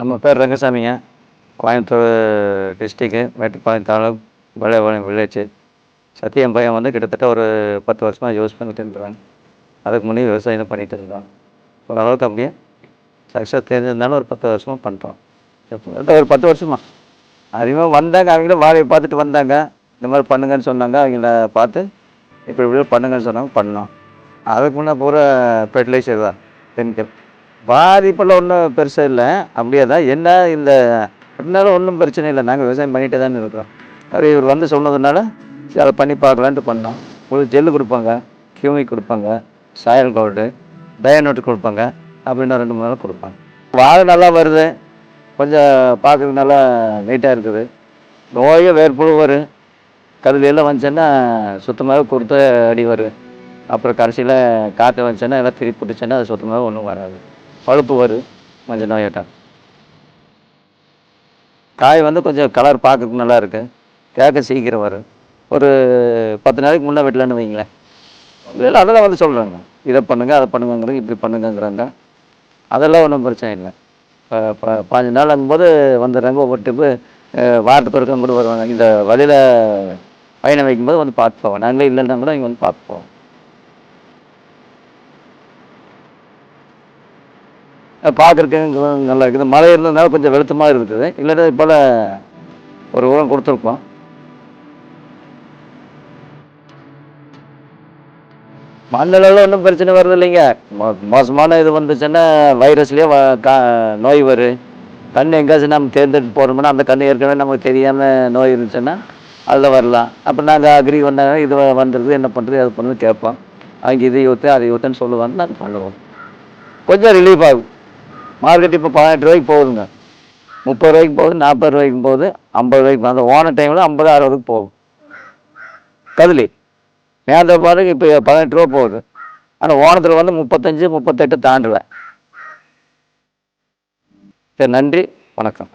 நம்ம பேர் ரங்கசாமிங்க. கோயம்புத்தூர் டிஸ்ட்ரிக்கு மேட்டுப்பாளையம் தாலுக் பழையபாளையம் வில்லேஜ் சத்யம் பையன் வந்து கிட்டத்தட்ட ஒரு பத்து வருஷமாக யூஸ் பண்ணிட்டு இருக்கிறாங்க. அதுக்கு முன்னே விவசாயம் தான் பண்ணிட்டு இருந்தோம். ஓரளவுக்கு அப்படியே சக்ஸஸ் தெரிஞ்சிருந்தாலும் ஒரு பத்து வருஷமாக பண்ணுறோம் எப்போ ஒரு பத்து வருஷமா. அதிகமாக வந்தாங்க அவங்கள வாழையை பார்த்துட்டு வந்தாங்க. இந்த மாதிரி பண்ணுங்கன்னு சொன்னாங்க அவங்கள பார்த்து இப்படி இப்படி பண்ணுங்கன்னு சொன்னாங்க பண்ணோம். அதுக்கு முன்னே பூரா ஃபெர்டிலைசர் தான். கெமிக்கல் பாதிப்பெல்லாம் ஒன்றும் பெருசாக இல்லை. அப்படியே தான் என்ன இந்த அப்படினாலும் ஒன்றும் பிரச்சனை இல்லை. நாங்கள் விவசாயம் பண்ணிகிட்டே தானே இருக்கிறோம். அது இவர் வந்து சொன்னதுனால சரி அதை பண்ணி பார்க்கலான்ட்டு பண்ணோம். உங்களுக்கு ஜெல்லு கொடுப்பாங்க கியூமி கொடுப்பாங்க சாயல் கோல்டு டயனோட்டு கொடுப்பாங்க அப்படின்னா ரெண்டு மூணு நாள் கொடுப்பாங்க. வாழை நல்லா வருது. கொஞ்சம் பார்க்குறதுக்கு நல்லா நீட்டாக இருக்குது. நோயும் வேர்ப்புழு வரும் கருவியெல்லாம் வந்துச்சுன்னா சுத்தமாக கொடுத்த அடி வரும் அப்புறம் கடைசியில் காற்று வந்துச்சுன்னா எல்லாம் திருப்பி பிடிச்சேன்னா அது சுத்தமாக ஒன்றும் வராது. பழுப்பு வரும் கொஞ்சம் நோயாட்டம் காய் வந்து கொஞ்சம் கலர் பார்க்கறதுக்கு நல்லா இருக்கு. கேட்க சீக்கிரம் வரும் ஒரு பத்து நாளைக்கு முன்னே வெட்டலான்னு வைங்களேன். இல்லை அதெல்லாம் வந்து சொல்கிறாங்க இதை பண்ணுங்கள் அதை பண்ணுங்கிறாங்க இப்படி பண்ணுங்கங்கிறாங்க. அதெல்லாம் ஒன்றும் பிரச்சனை இல்லை. இப்போ ப- பாஞ்சு நாள் ஆகும்போது வந்துடுறாங்க. ஒவ்வொரு டிப்பு வாரத்துக்கு ஒருக்கம் கூட வருவாங்க. இந்த வழியில் பயணம் வைக்கும்போது வந்து பார்த்து போவோம் நாங்களே இல்லைன்னா கூட இங்கே வந்து பார்த்து போவோம் பார்க்குறக்கு நல்லா இருக்குது. மழை இருந்ததுனால கொஞ்சம் வெளுத்தமாக இருக்குது. இல்லைன்னா இப்போல ஒரு உரம் கொடுத்துருக்கோம். மண்ணிலலாம் ஒன்றும் பிரச்சனை வருது இல்லைங்க. மோ- மோசமான இது வந்துச்சுன்னா வைரஸ்லேயே கா நோய் வரும் கண் எங்கேயாச்சும் நம்ம தேர்ந்தெடுத்து போகிறோம்னா அந்த கண் ஏற்கனவே நமக்கு தெரியாமல் நோய் இருந்துச்சுன்னா அதில் வரலாம். அப்போ நாங்கள் அக்ரி வந்தாங்க இது வந்துடுது என்ன பண்ணுறது அது பண்ணுறது கேட்போம். அவங்க இதை ஊற்று அதை ஊற்றுன்னு சொல்லுவாங்க. நாங்கள் பண்ணுவோம். கொஞ்சம் ரிலீஃப் ஆகும். மார்க்கெட் இப்போ பதினெட்டு ரூபாய்க்கு போகுதுங்க. முப்பது ரூபாய்க்கு போகுது நாற்பது ரூபாய்க்கு போகுது ஐம்பது ரூபாய்க்கு அந்த ஓன டைமில் ஐம்பது அறுபதுக்கு போகும். கதிலி நேந்த பாருங்க இப்போ பதினெட்டு ரூபா போகுது. ஆனால் ஓணத்தில் வந்து முப்பத்தஞ்சு முப்பத்தெட்டு தாண்டுவேன். சரி நன்றி வணக்கம்.